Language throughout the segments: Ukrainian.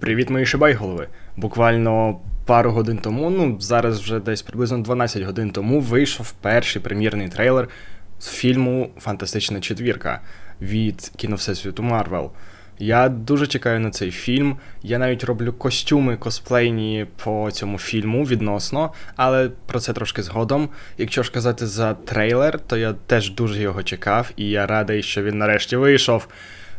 Привіт, мої шибайголови. Буквально пару годин тому, ну зараз вже десь приблизно 12 годин тому, вийшов перший прем'єрний трейлер з фільму Фантастична четвірка від кіно Всесвіту Марвел. Я дуже чекаю на цей фільм. Я навіть роблю костюми косплейні по цьому фільму відносно, але про це трошки згодом. Якщо ж казати за трейлер, то я теж дуже його чекав, і я радий, що він нарешті вийшов.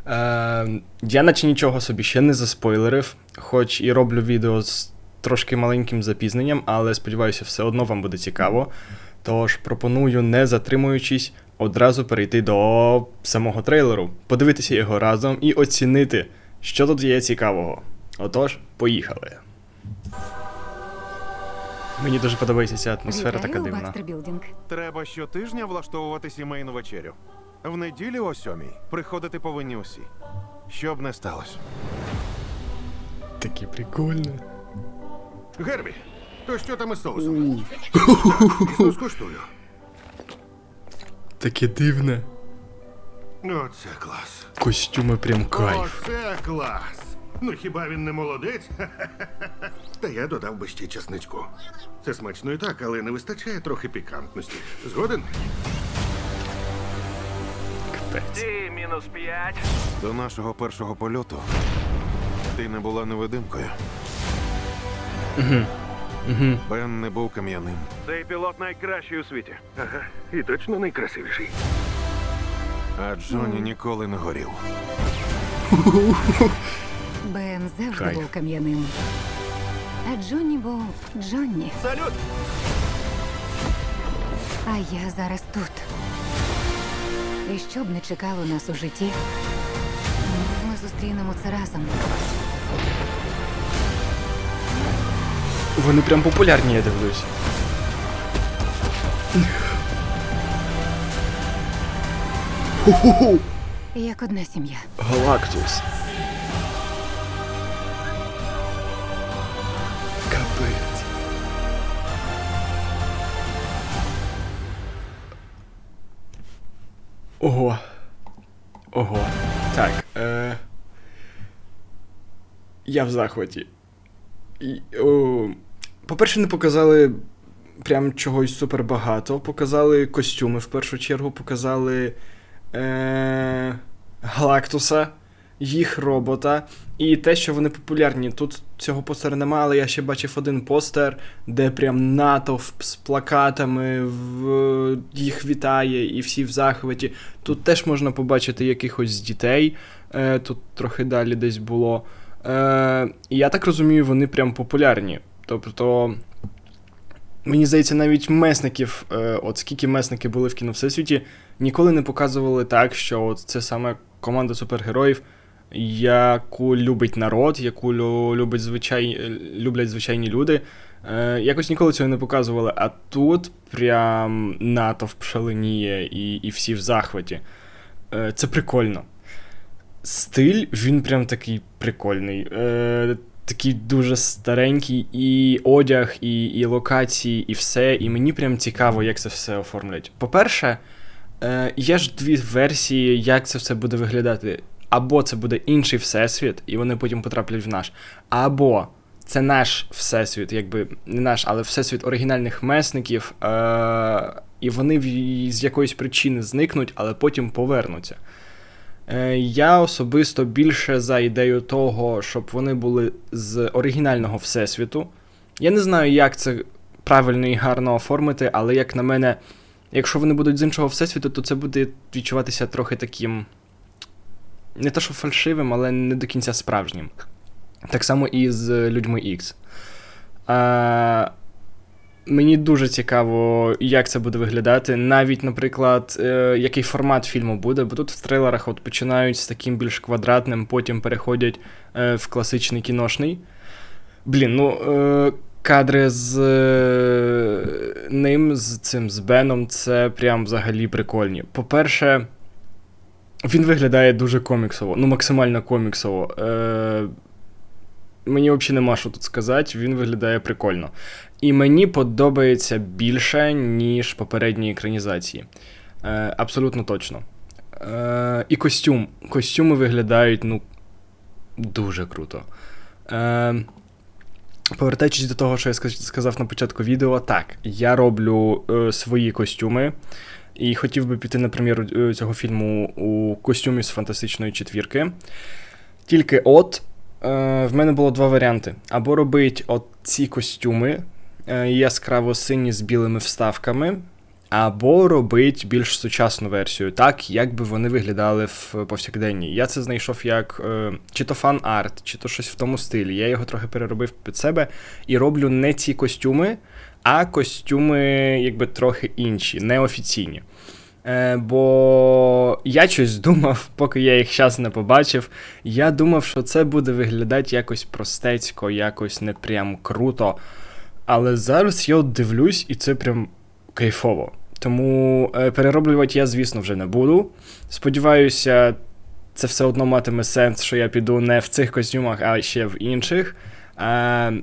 Е, я наче нічого собі ще не заспойлерив, хоч і роблю відео з трошки маленьким запізненням, але сподіваюся, все одно вам буде цікаво. Тож пропоную, не затримуючись, одразу перейти до самого трейлеру, подивитися його разом і оцінити, що тут є цікавого. Отож, поїхали. Мені дуже подобається ця атмосфера Вітаю така дивна. Треба щотижня влаштовувати сімейну вечерю. В неділю о сьомій приходити повинні усі. Що б не сталося. Такі прикольні. Гербі, то що там із соусом? Скуштую. Таке дивне. Оце клас. Костюми прям кайф. Оце клас. Ну хіба він не молодець? Та я додав би ще часничку. Це смачно і так, але не вистачає трохи пікантності. Згоден? Капець. Ті мінус п'ять. До нашого першого польоту ти не була невидимкою. Бен не був кам'яним. Цей пілот найкращий у світі. Ага, і точно найкрасивіший. А Джоні ніколи не горів. Бен завжди Кайф. був кам'яним. А Джонні був Джонні. Салют! А я зараз тут. І що б не чекало нас у житті, ми зустрінемо це разом. Вони прям популярні, я дивлюсь. Ху-ху-ху! Як одна сім'я. Галактус. Ого. Ого. Так. Е... Я в захваті. І, о, по-перше, не показали прям чогось супербагато. Показали костюми в першу чергу, показали е- Галактуса, їх робота, і те, що вони популярні. Тут цього постера немає, але я ще бачив один постер, де прям натовп з плакатами в... їх вітає, і всі в захваті. Тут теж можна побачити якихось дітей. Е- тут трохи далі десь було. Е, я так розумію, вони прям популярні. Тобто, мені здається, навіть месників, е, от скільки месники були в кіно Всесвіті, ніколи не показували так, що от це саме команда супергероїв, яку любить народ, яку любить звичай... люблять звичайні люди. Е, якось ніколи цього не показували. А тут прям натовп шаленіє і, і всі в захваті. Е, це прикольно стиль, він прям такий прикольний. Е, такий дуже старенький і одяг, і, і локації, і все. І мені прям цікаво, як це все оформлять. По-перше, е, є ж дві версії, як це все буде виглядати. Або це буде інший всесвіт, і вони потім потраплять в наш. Або це наш всесвіт, якби не наш, але всесвіт оригінальних месників, е- і вони з якоїсь причини зникнуть, але потім повернуться. Е, Я особисто більше за ідею того, щоб вони були з оригінального всесвіту. Я не знаю, як це правильно і гарно оформити, але як на мене, якщо вони будуть з іншого всесвіту, то це буде відчуватися трохи таким. Не те, що фальшивим, але не до кінця справжнім. Так само і з людьми X. А, Мені дуже цікаво, як це буде виглядати. Навіть, наприклад, е, який формат фільму буде, бо тут в трейлерах от починають з таким більш квадратним, потім переходять е, в класичний кіношний. Блін, ну. Е, Кадри з е, ним, з цим з Беном, це прям взагалі прикольні. По-перше, він виглядає дуже коміксово, ну максимально коміксово. Е, мені взагалі нема що тут сказати, він виглядає прикольно. І мені подобається більше, ніж попередні екранізації. Е, абсолютно точно. Е, і костюм. Костюми виглядають, ну, дуже круто. Е, повертаючись до того, що я сказав на початку відео, так, я роблю е, свої костюми. І хотів би піти на прем'єру е, цього фільму у костюмі з фантастичної четвірки. Тільки от е, в мене було два варіанти: або робити от ці костюми е, яскраво сині з білими вставками, або робити більш сучасну версію, так як би вони виглядали в повсякденні. Я це знайшов як е, чи то фан-арт, чи то щось в тому стилі. Я його трохи переробив під себе і роблю не ці костюми, а костюми, якби трохи інші, неофіційні. Е, бо я щось думав, поки я їх зараз не побачив. Я думав, що це буде виглядати якось простецько, якось не прям круто. Але зараз я от дивлюсь, і це прям кайфово. Тому е, перероблювати я, звісно, вже не буду. Сподіваюся, це все одно матиме сенс, що я піду не в цих костюмах, а ще в інших. Е,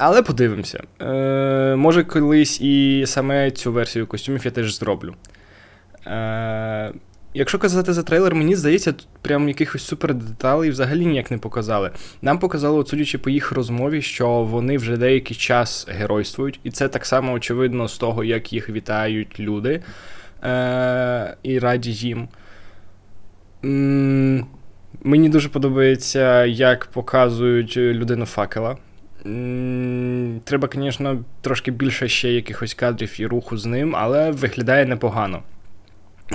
але подивимося. Е, може, колись і саме цю версію костюмів я теж зроблю. Е, якщо казати за трейлер, мені здається, тут прям якихось супер деталей взагалі ніяк не показали. Нам показали, от, судячи по їх розмові, що вони вже деякий час геройствують, і це так само очевидно з того, як їх вітають люди е, і раді їм. М, Мені дуже подобається, як показують людину факела. Треба, звісно, трошки більше ще якихось кадрів і руху з ним, але виглядає непогано.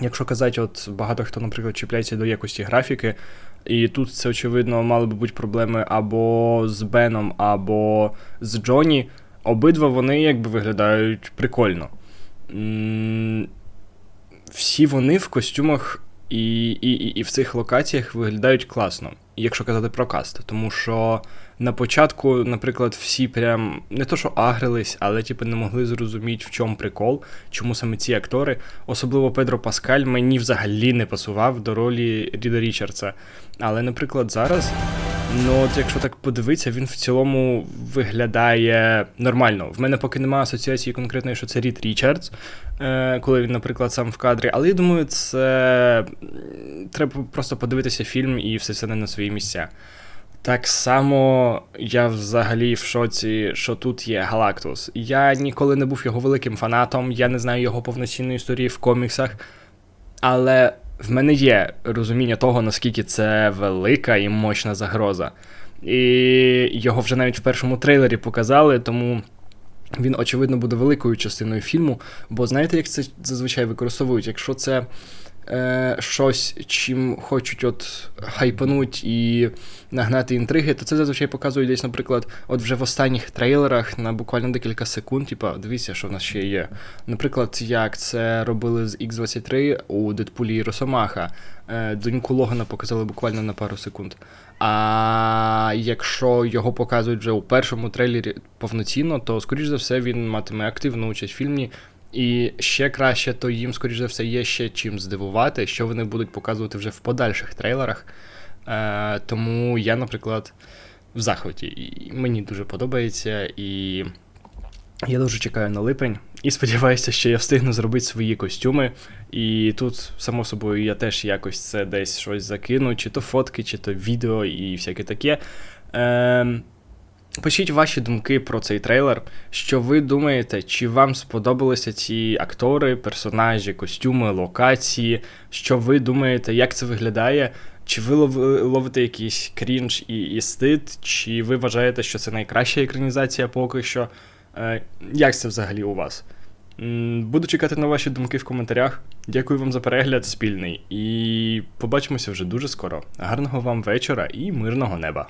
Якщо казати, от багато хто, наприклад, чіпляється до якості графіки, і тут це, очевидно, мали би бути проблеми або з Беном, або з Джоні. Обидва вони якби виглядають прикольно. Всі вони в костюмах і, і, і, і в цих локаціях виглядають класно, якщо казати про каст. Тому що на початку, наприклад, всі прям не то, що агрились, але типу не могли зрозуміти, в чому прикол, чому саме ці актори, особливо Педро Паскаль, мені взагалі не пасував до ролі Ріда Річардса. Але, наприклад, зараз, ну от якщо так подивитися, він в цілому виглядає нормально. В мене поки немає асоціації конкретної, що це Рід Річардс, е, коли він, наприклад, сам в кадрі. Але я думаю, це треба просто подивитися фільм і все це не на свої місця. Так само я взагалі в шоці, що тут є Галактус. Я ніколи не був його великим фанатом, я не знаю його повноцінної історії в коміксах. Але в мене є розуміння того, наскільки це велика і мощна загроза. І його вже навіть в першому трейлері показали, тому він, очевидно, буде великою частиною фільму. Бо знаєте, як це зазвичай використовують? Якщо це е, щось, чим хочуть от хайпануть і нагнати інтриги, то це зазвичай показують десь, наприклад, от вже в останніх трейлерах на буквально декілька секунд, типа, дивіться, що в нас ще є. Наприклад, як це робили з X23 у Дедпулі і Росомаха. Е, доньку Логана показали буквально на пару секунд. А якщо його показують вже у першому трейлері повноцінно, то, скоріш за все, він матиме активну участь в фільмі. І ще краще, то їм, скоріш за все, є ще чим здивувати, що вони будуть показувати вже в подальших трейлерах. Е, тому я, наприклад, в захваті. І мені дуже подобається, і я дуже чекаю на липень. І сподіваюся, що я встигну зробити свої костюми. І тут, само собою, я теж якось це десь щось закину, чи то фотки, чи то відео і всяке таке. Е, Пишіть ваші думки про цей трейлер. Що ви думаєте, чи вам сподобалися ці актори, персонажі, костюми, локації? Що ви думаєте, як це виглядає? Чи ви ловите якийсь крінж і, і стид, чи ви вважаєте, що це найкраща екранізація поки що? Е, як це взагалі у вас? Буду чекати на ваші думки в коментарях. Дякую вам за перегляд спільний і побачимося вже дуже скоро. Гарного вам вечора і мирного неба!